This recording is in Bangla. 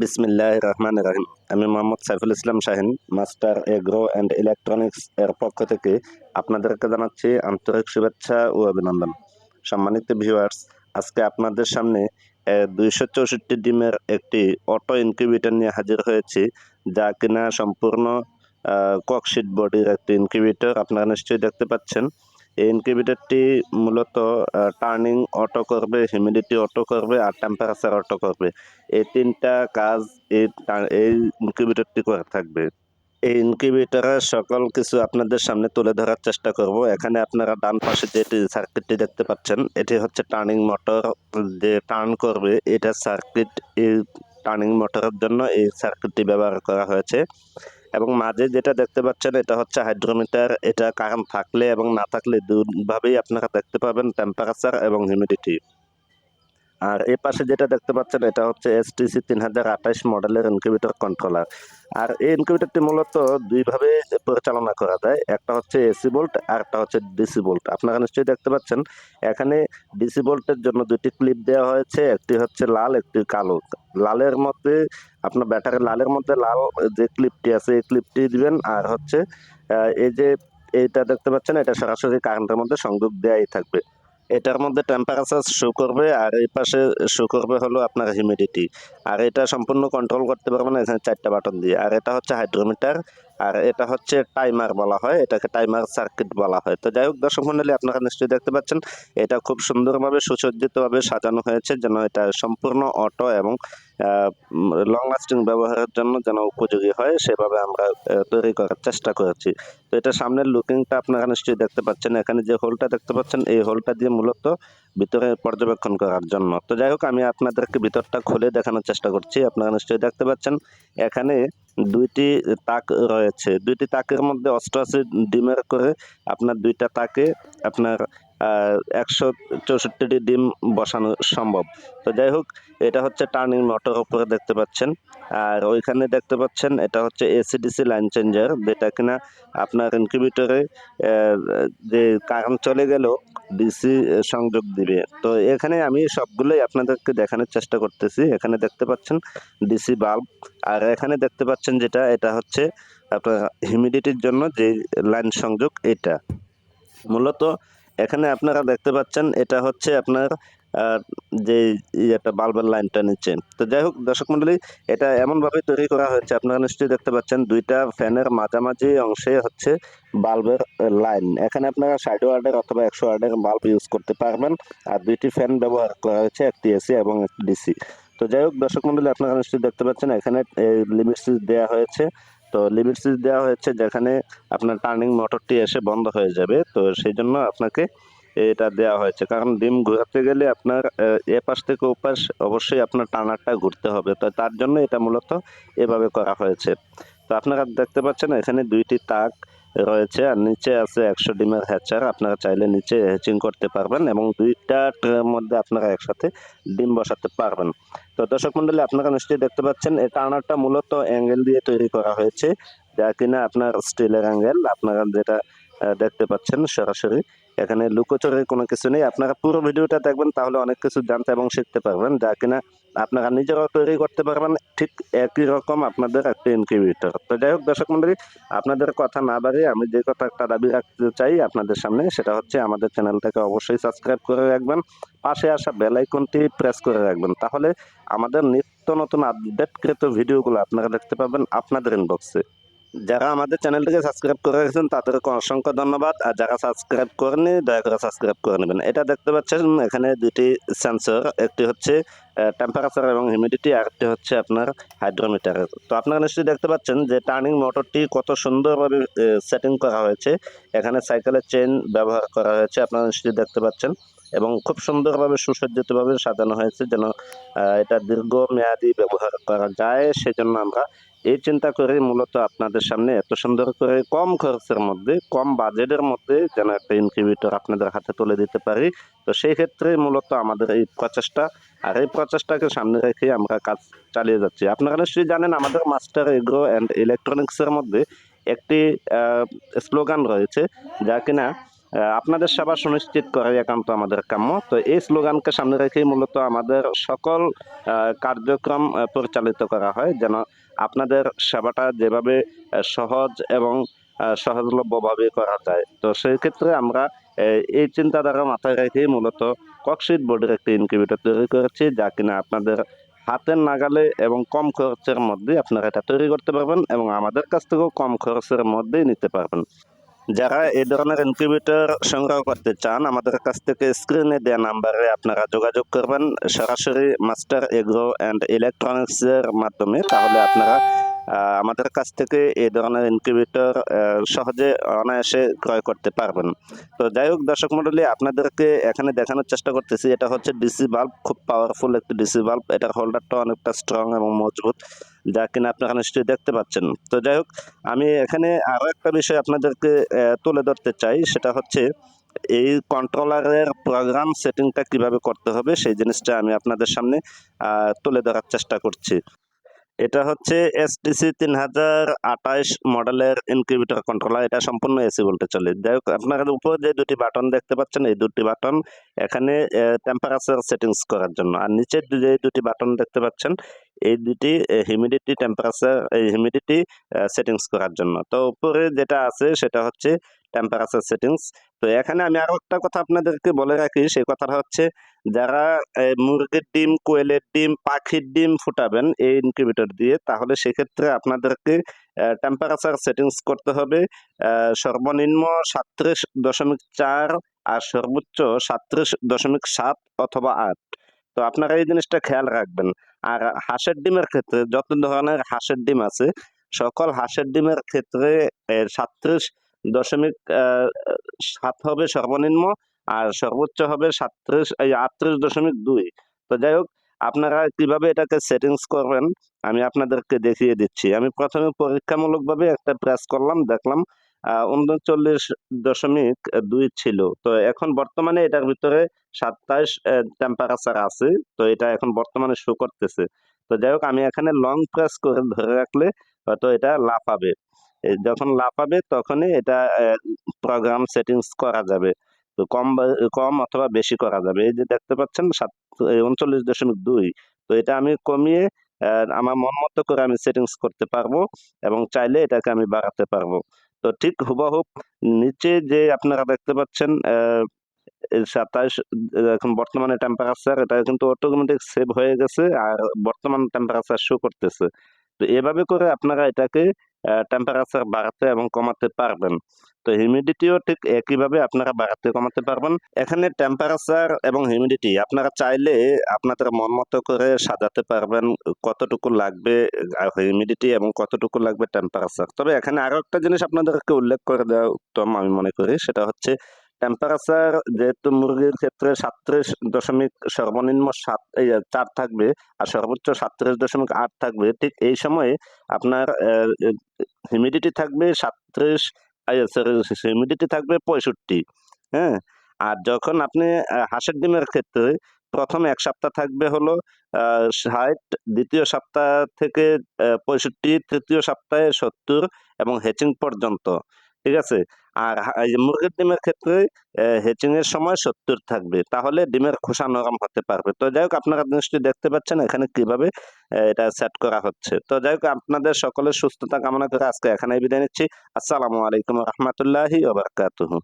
বিসমিল্লাহ রহমান রাহিম আমি Mohammad Saiful Islam Shahin, master agro and electronics এর পক্ষ থেকে আপনাদেরকে জানাচ্ছি আন্তরিক শুভেচ্ছা ও অভিনন্দন। সম্মানিত ভিউয়ার্স, আজকে আপনাদের সামনে দুইশো চৌষট্টি ডিমের একটি অটো ইনকিউবেটর নিয়ে হাজির হয়েছি, যা কিনা সম্পূর্ণ ককশিট বডির একটি ইনকিউবেটর, আপনারা নিশ্চয়ই দেখতে পাচ্ছেন। ইনকিউবেটরটি মূলত টার্নিং অটো করবে হিউমিডিটি অটো করবে আর টেম্পারেচার অটো করবে। এই তিনটা কাজ এই এই ইনকিউবেটরটি করে থাকবে। এই ইনকিউবেটরের সকল কিছু আপনাদের সামনে তুলে ধরার চেষ্টা করব। এখানে আপনারা ডান পাশে যে সার্কিটটি দেখতে পাচ্ছেন, এটি হচ্ছে টার্নিং মোটর যে টার্ন করবে, এটা সার্কিট এই টার্নিং মোটরের জন্য এই সার্কিটটি ব্যবহার করা হয়েছে। এবং মাঝে যেটা দেখতে পাচ্ছেন, এটা হচ্ছে হাইড্রোমিটার এটা কারেন্ট থাকলে এবং না থাকলে দুভাবেই আপনারা দেখতে পাবেন টেম্পারেচার এবং হিউমিডিটি আর এ পাশে যেটা দেখতে পাচ্ছেন, এটা হচ্ছে এসটিসি তিন হাজার আঠাইশ মডেলের ইনকিউবেটর কন্ট্রোলার আর এই ইনকিউবেটরটি মূলত দুইভাবে পরিচালনা করা যায়, একটা হচ্ছে এসি বোল্ট আর একটা হচ্ছে ডিসি বোল্ট আপনারা নিশ্চয়ই দেখতে পাচ্ছেন, এখানে ডিসি বোল্টের জন্য দুটি ক্লিপ দেওয়া হয়েছে, একটি হচ্ছে লাল, একটি কালো। লালের মধ্যে, আপনার ব্যাটারি লালের মধ্যে লাল যে ক্লিপটি আছে, এই ক্লিপটি দিবেন। আর হচ্ছে এই যে এইটা দেখতে পাচ্ছেন, এটা সরাসরি কারেন্টের মধ্যে সংযোগ দেওয়াই থাকবে। এটার মধ্যে টেম্পারেচার শো করবে, আর এই পাশে শো করবে হলো আপনার হিউমিডিটি আর এটা সম্পূর্ণ কন্ট্রোল করতে পারবেন এখানে চারটা বাটন দিয়ে। আর এটা হচ্ছে হাইড্রোমিটার আর এটা হচ্ছে টাইমার বলা হয়, এটাকে টাইমার সার্কিট বলা হয়। তো যাই হোক, দর্শক মন্ডলী, আপনারা নিশ্চয়ই দেখতে পাচ্ছেন, এটা খুব সুন্দরভাবে সুসজ্জিতভাবে সাজানো হয়েছে, যেন এটা সম্পূর্ণ অটো এবং লং লাস্টিং ব্যবহারের জন্য যেন উপযোগী হয়, সেভাবে আমরা তৈরি করার চেষ্টা করেছি। তো এটা সামনের লুকিংটা আপনারা নিশ্চয়ই দেখতে পাচ্ছেন। এখানে যে হোলটা দেখতে পাচ্ছেন, এই হোলটা দিয়ে মূলত ভিতরে পর্যবেক্ষণ করার জন্য। তো যাই হোক, আমি আপনাদেরকে ভিতরটা খুলে দেখানোর চেষ্টা করছি। আপনারা নিশ্চয়ই দেখতে পাচ্ছেন, এখানে দুইটি তাক রয়েছে। দুইটি তাকের মধ্যে অষ্টআশি ডিমের করে আপনার দুইটা তাকে আপনার একশো চৌষট্টিটি ডিম বসানো সম্ভব। তো যাই হোক, এটা হচ্ছে টার্নিং মোটর উপরে দেখতে পাচ্ছেন। আর ওইখানে দেখতে পাচ্ছেন, এটা হচ্ছে এসিডিসি লাইন চেঞ্জার যেটা কিনা আপনার ইনকিউবেটরে যে কারেন্ট চলে গেল ডিসি সংযোগ দিবে। তো এখানে আমি সবগুলোই আপনাদেরকে দেখানোর চেষ্টা করতেছি। এখানে দেখতে পাচ্ছেন ডিসি বাল্ব আর এখানে দেখতে পাচ্ছেন যেটা, এটা হচ্ছে আপনার হিউমিডিটির জন্য যে লাইন সংযোগ, এটা। মূলত এখানে আপনারা দেখতে পাচ্ছেন, এটা হচ্ছে আপনার যে একটা বাল্বের লাইনটা নিচে। তো যাই হোক, দর্শক মন্ডলী, এটা এমনভাবে তৈরি করা হয়েছে, আপনারা নিশ্চয়ই দেখতে পাচ্ছেন, দুইটা ফ্যানের মাঝামাঝি অংশে হচ্ছে বাল্বের লাইন। এখানে আপনারা ষাট ওয়ার্ডের অথবা একশো ওয়ার্ডের বাল্ব ইউজ করতে পারবেন, আর দুইটি ফ্যান ব্যবহার করা হয়েছে, একটি এসি এবং একটি ডিসি তো যাই হোক, দর্শক মন্ডলী, আপনারা নিশ্চয়ই দেখতে পাচ্ছেন, এখানে লিমিট সুইচ দেওয়া হয়েছে। তো লিমিট সুইচ দেওয়া হয়েছে যেখানে আপনার টার্নিং মোটরটি এসে বন্ধ হয়ে যাবে। তো সেই জন্য আপনাকে এটা দেওয়া হয়েছে। কারণ ডিম ঘোরাতে গেলে আপনার এ পাশ থেকে ও পাশ অবশ্যই আপনার টানারটা ঘুরতে হবে। তো তার জন্য এটা মূলত এভাবে করা হয়েছে। তো আপনারা দেখতে পাচ্ছেন এখানে দুইটি তাক রয়েছে আর নিচে আছে একশো ডিমের হ্যাচার। আপনারা চাইলে নিচে হ্যাচিং করতে পারবেন এবং দুইটা ট্রের মধ্যে আপনারা একসাথে ডিম বসাতে পারবেন। তো দর্শক মন্ডলী, আপনারা নিশ্চয়ই দেখতে পাচ্ছেন, এই টানারটা মূলত অ্যাঙ্গেল দিয়ে তৈরি করা হয়েছে, যা কিনা আপনার স্টিলের অ্যাঙ্গেল আপনারা যেটা দেখতে পাচ্ছেন সরাসরি, এখানে লুকোচুরির কোনো কিছু নেই। আপনারা পুরো ভিডিওটা দেখবেন, তাহলে অনেক কিছু জানতে এবং শিখতে পারবেন, যা কিনা আপনারা নিজেরাও তৈরি করতে পারবেন, ঠিক একই রকম আপনাদের একটা ইনকিউবেটর তো যাই হোক দর্শক মন্ডলী, আপনাদের কথা না বাড়িয়ে আমি যে কথা একটা দাবি রাখতে চাই আপনাদের সামনে, সেটা হচ্ছে আমাদের চ্যানেলটাকে অবশ্যই সাবস্ক্রাইব করে রাখবেন, পাশে আসা বেল আইকনটি প্রেস করে রাখবেন। তাহলে আমাদের নিত্য নতুন আপডেটকৃত ভিডিওগুলো আপনারা দেখতে পাবেন আপনাদের ইনবক্সে যারা আমাদের চ্যানেলটিকে সাবস্ক্রাইব করে রেখেছেন, তাদেরকে অসংখ্য ধন্যবাদ। আর যারা সাবস্ক্রাইব করেনি দয়া করে সাবস্ক্রাইব করে নেবেন। এটা দেখতে পাচ্ছেন, এখানে দুটি সেন্সর একটি হচ্ছে টেম্পারেচার এবং হিউমিডিটি আর একটি হচ্ছে আপনার হাইড্রোমিটার তো আপনারা নিশ্চয়ই দেখতে পাচ্ছেন যে টার্নিং মোটরটি কত সুন্দরভাবে সেটিং করা হয়েছে। এখানে সাইকেলের চেন ব্যবহার করা হয়েছে, আপনারা নিশ্চয়ই দেখতে পাচ্ছেন। এবং খুব সুন্দরভাবে, সুসজ্জিতভাবে সাজানো হয়েছে যেন এটা দীর্ঘমেয়াদী ব্যবহার করা যায়। সেজন্য আমরা এই চিন্তা করে মূলত আপনাদের সামনে এত সুন্দর করে কম খরচের মধ্যে, কম বাজেটের মধ্যে যেন একটা ইনকিউবেটর আপনাদের হাতে তুলে দিতে পারি। তো সেই ক্ষেত্রে মূলত আমাদের এই প্রচেষ্টা, আর এই প্রচেষ্টাকে সামনে রেখে আমরা কাজ চালিয়ে যাচ্ছি। আপনারা নিশ্চয়ই জানেন আমাদের মাস্টার এগ্রো অ্যান্ড ইলেকট্রনিক্সের মধ্যে একটি স্লোগান রয়েছে যা কিনা আপনাদের সেবা সুনিশ্চিত করাই একান্ত আমাদের কাম্য। তো এই স্লোগানকে সামনে রেখেই মূলত আমাদের সকল কার্যক্রম পরিচালিত করা হয় যেন আপনাদের সেবাটা যেভাবে সহজ এবং সহজলভ্যভাবে করা যায়। তো সেই ক্ষেত্রে আমরা এই চিন্তাধারা মাথায় রেখেই মূলত ককশিট বোর্ডের একটি ইনকিউবেটর তৈরি করেছি, যা কিনা আপনাদের হাতের নাগালে এবং কম খরচের মধ্যে আপনারা এটা তৈরি করতে পারবেন এবং আমাদের কাছ থেকেও কম খরচের মধ্যেই নিতে পারবেন। যারা এই ধরনের ইনকিউবেটর সংগ্রহ করতে চান, আমাদের কাছ থেকে স্ক্রিনে দেওয়া নাম্বারে আপনারা যোগাযোগ করবেন। সরাসরি মাস্টার এগ্রো অ্যান্ড ইলেকট্রনিক্সের মাধ্যমে, তাহলে আপনারা আমাদের কাছ থেকে এই ধরনের ইনকিউবেটর সহজে অনায়াসে ক্রয় করতে পারবেন। তো যাই হোক দর্শক মণ্ডলী আপনাদেরকে এখানে দেখানোর চেষ্টা করতেছি। এটা হচ্ছে ডিসি বাল্ব খুব পাওয়ারফুল একটি ডিসি বাল্ব এটার হোল্ডারটা অনেকটা স্ট্রং এবং মজবুত, যা কিনা আপনারা নিশ্চয়ই দেখতে পাচ্ছেন। তো যাই হোক, আমি এখানে আরও একটা বিষয় আপনাদেরকে তুলে ধরতে চাই। সেটা হচ্ছে এই কন্ট্রোলারের প্রোগ্রাম সেটিংটা কীভাবে করতে হবে, সেই জিনিসটা আমি আপনাদের সামনে তুলে ধরার চেষ্টা করছি। এটা হচ্ছে এস এসটিসি তিন হাজার আঠাইশ মডেলের ইনকিউবেটর কন্ট্রোলার এটা সম্পূর্ণ এসি বলতে চলে। যাই হোক আপনারা উপর যে দুটি বাটন দেখতে পাচ্ছেন, এই দুটি বাটন এখানে টেম্পারেচার সেটিংস করার জন্য। আর নিচে যে দুটি বাটন দেখতে পাচ্ছেন, এই দুটি হিউমিডিটি টেম্পারেচার এই হিউমিডিটি সেটিংস করার জন্য। তো উপরে যেটা আছে, সেটা হচ্ছে টেম্পারেচার সেটিংস তো এখানে আমি আরও একটা কথা আপনাদেরকে বলে রাখি সেই কথাটা হচ্ছে যারা মুরগির ডিম, কোয়েলের ডিম, পাখির ডিম ফুটাবেন এই ইনকিউবেটর দিয়ে, তাহলে সেক্ষেত্রে আপনাদেরকে টেম্পারেচার সেটিংস করতে হবে। সর্বনিম্ন সাতত্রিশ দশমিক চার আর সর্বোচ্চ সাতত্রিশ দশমিক সাত অথবা আট। তো আপনারা এই জিনিসটা খেয়াল রাখবেন। আর হাঁসের ডিমের ক্ষেত্রে যত ধরনের হাঁসের ডিম আছে, সকল হাঁসের ডিমের ক্ষেত্রে সাতত্রিশ দশমিক সাত হবে সর্বনিম্ন আর সর্বোচ্চ হবে সাতত্রিশ, এই আটত্রিশ দশমিক দুই। তো যাই হোক, আপনারা কীভাবে এটাকে সেটিংস করবেন, আমি আপনাদেরকে দেখিয়ে দিচ্ছি। আমি প্রথমে পরীক্ষামূলকভাবে একটা প্রেস করলাম, দেখলাম উনচল্লিশ দশমিক দুই ছিল। তো এখন বর্তমানে এটার ভিতরে সাতাইশ টেম্পারেচার আছে, তো এটা এখন বর্তমানে শো করতেছে। তো যাই হোক, আমি এখানে লং প্রেস করে ধরে রাখলে হয়তো এটা লাফাবে। যখন লাফাবে তখনই এটা প্রোগ্রাম সেটিংস করা যাবে। তো কম কম অথবা বেশি করা যাবে। এই যে দেখতে পাচ্ছেন, সাত উনচল্লিশ দশমিক দুই। তো এটা আমি কমিয়ে আমার মন মতো করে আমি সেটিংস করতে পারব এবং চাইলে এটাকে আমি বাড়াতে পারব। তো ঠিক হুবহুব নিচে যে আপনারা দেখতে পাচ্ছেন সাতাইশ এখন বর্তমানে টেম্পারেচার এটা কিন্তু অটোমেটিক সেভ হয়ে গেছে আর বর্তমান টেম্পারেচার শো করতেছে। তো এভাবে করে আপনারা এটাকে টেম্পারেচার বাড়াতে এবং কমাতে পারবেন। তো হিউমিডিটিও ঠিক একইভাবে আপনারা বাড়াতে কমাতে পারবেন। এখানে টেম্পারেচার এবং হিউমিডিটি আপনারা চাইলে আপনাদের মন মতো করে সাজাতে পারবেন কতটুকু লাগবে হিউমিডিটি এবং কতটুকু লাগবে টেম্পারেচার তবে এখানে আরও একটা জিনিস আপনাদেরকে উল্লেখ করে দেওয়া উত্তম আমি মনে করি, সেটা হচ্ছে টেম্পারেচার যেহেতু মুরগির ক্ষেত্রে সাতত্রিশ দশমিক সর্বনিম্ন সাত চার থাকবে আর সর্বোচ্চ সাতত্রিশ দশমিক আট থাকবে, ঠিক এই সময়ে আপনার হিউমিডিটি থাকবে সাতত্রিশ সরি হিউমিডিটি থাকবে পঁয়ষট্টি হ্যাঁ? আর যখন আপনি হাঁসের ডিমের ক্ষেত্রে প্রথম এক সপ্তাহ থাকবে হলো ষাট, দ্বিতীয় সপ্তাহ থেকে পঁয়ষট্টি, তৃতীয় সপ্তাহে সত্তর এবং হেচিং পর্যন্ত। ঠিক আছে? আর মুরগির ডিমের ক্ষেত্রে হেচিং এর সময় সত্তর থাকবে। তাহলে ডিমের খোসা নরম হতে পারবে। তো যাই হোক, আপনারা জিনিসটি দেখতে পাচ্ছেন এখানে কীভাবে এটা সেট করা হচ্ছে। তো যাই হোক, আপনাদের সকলের সুস্থতা কামনা করে আজকে এখানে বিদায় নিচ্ছি। আসসালামু আলাইকুম রহমতুল্লাহি ওবরকাতুহু